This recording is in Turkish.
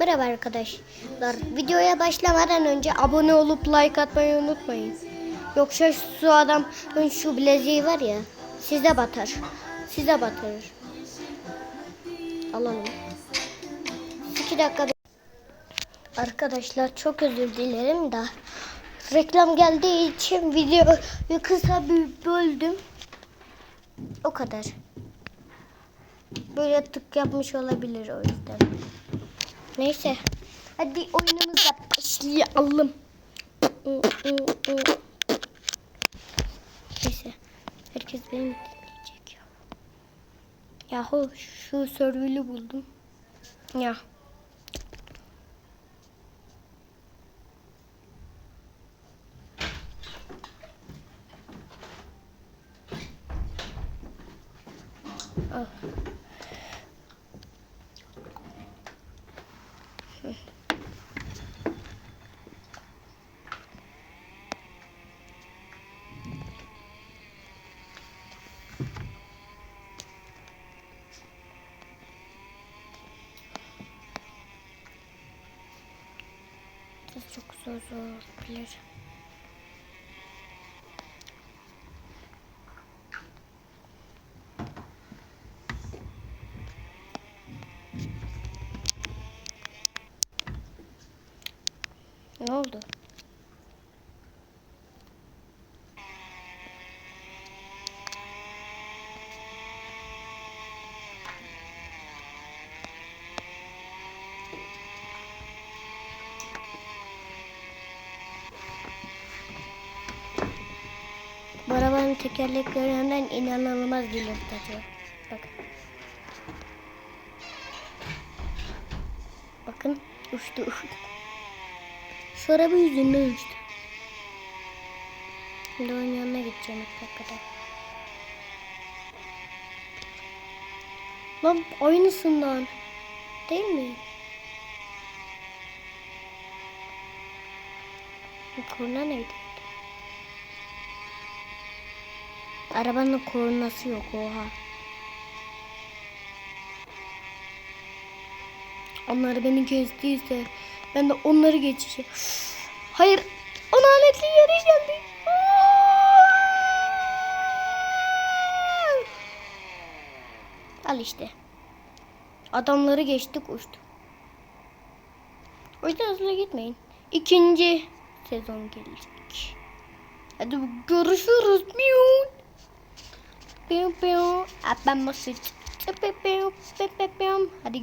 Merhaba arkadaşlar. Videoya başlamadan önce abone olup like atmayı unutmayın. Yoksa şu adamın şu bileziği var ya size batar. Size batırır. Alalım. 2 dakika. Arkadaşlar çok özür dilerim da reklam geldiği için videoyu kısa bir böldüm. O kadar. Böyle tık yapmış olabilir o yüzden. Neyse. Hadi oyunumuza başlayalım. Neyse. Herkes beni dinleyecek ya. Yahu şu server'ı buldum. Ya. Al. Ses çok zor zor bilir. Ne oldu? Bu arabanın tekerleklerinden inanılmaz geliyor tadı. Bakın. Bakın uçtu uçtu. Şu araba yüzünden uçtu. Şimdi onun yanına gideceğim ilk. Lan aynısından. Değil mi? Bu korna neydi? Arabanın kornası yok oha. Onları beni gezdiyse ben de onları geçeceğim. Hayır. O lanetli yere geldi. Al işte. Adamları geçtik uçtuk. O yüzden hızlı gitmeyin. İkinci sezon gelecek. Hadi görüşürüz. Miu. Pew pew. At ben basit. Pew pew. Pew pew. Hadi